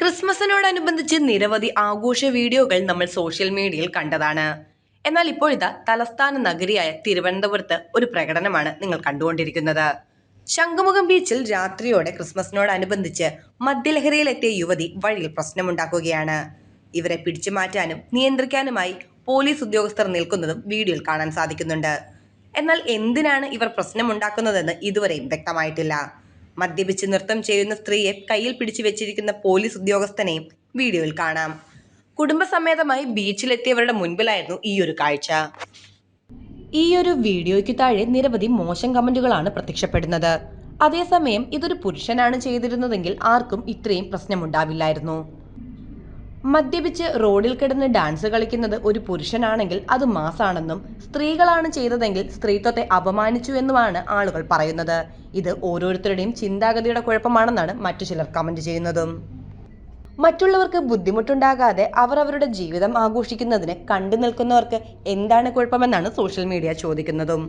ക്രിസ്മസിനോടനുബന്ധിച്ച് നിരവധി ആഘോഷ വീഡിയോകൾ നമ്മൾ സോഷ്യൽ മീഡിയയിൽ കണ്ടതാണ്. എന്നാൽ ഇപ്പോഴത്തെ തലസ്ഥാന നഗരിയായ തിരുവനന്തപുരത്ത് ഒരു പ്രകടനമാണ് നിങ്ങൾ കണ്ടുകൊണ്ടിരിക്കുന്നത്. ശംഖുമുഖം ബീച്ചിൽ രാത്രിയോടെ ക്രിസ്മസിനോടനുബന്ധിച്ച് മദ്യലഹരിയിലെത്തിയ യുവതി വഴിയിൽ പ്രശ്നമുണ്ടാക്കുകയാണ്. ഇവരെ പിടിച്ചു മാറ്റാനും നിയന്ത്രിക്കാനുമായി പോലീസ് ഉദ്യോഗസ്ഥർ നിൽക്കുന്നതും വീഡിയോയിൽ കാണാൻ സാധിക്കുന്നുണ്ട്. എന്നാൽ എന്തിനാണ് ഇവർ പ്രശ്നമുണ്ടാക്കുന്നതെന്ന് ഇതുവരെയും വ്യക്തമായിട്ടില്ല. മദ്യപിച്ച് നൃത്തം ചെയ്യുന്ന സ്ത്രീയെ കയ്യിൽ പിടിച്ചു വെച്ചിരിക്കുന്ന പോലീസ് ഉദ്യോഗസ്ഥനെയും വീഡിയോയിൽ കാണാം. കുടുംബസമേതമായി ബീച്ചിലെത്തിയവരുടെ മുൻപിലായിരുന്നു ഈ ഒരു കാഴ്ച. ഈ ഒരു വീഡിയോയ്ക്ക് താഴെ നിരവധി മോശം കമന്റുകളാണ് പ്രത്യക്ഷപ്പെടുന്നത്. അതേസമയം ഇതൊരു പുരുഷനാണ് ചെയ്തിരുന്നതെങ്കിൽ ആർക്കും ഇത്രയും പ്രശ്നമുണ്ടാവില്ലായിരുന്നു. മദ്യപിച്ച് റോഡിൽ കിടന്ന് ഡാൻസ് കളിക്കുന്നത് ഒരു പുരുഷനാണെങ്കിൽ അത് മാസാണെന്നും സ്ത്രീകളാണ് ചെയ്തതെങ്കിൽ സ്ത്രീത്വത്തെ അപമാനിച്ചു എന്നുമാണ് ആളുകൾ പറയുന്നത്. ഇത് ഓരോരുത്തരുടെയും ചിന്താഗതിയുടെ കുഴപ്പമാണെന്നാണ് മറ്റു ചിലർ കമന്റ് ചെയ്യുന്നതും. മറ്റുള്ളവർക്ക് ബുദ്ധിമുട്ടുണ്ടാകാതെ അവർ അവരുടെ ജീവിതം ആഘോഷിക്കുന്നതിന് കണ്ടു നിൽക്കുന്നവർക്ക് എന്താണ് കുഴപ്പമെന്നാണ് സോഷ്യൽ മീഡിയ ചോദിക്കുന്നതും.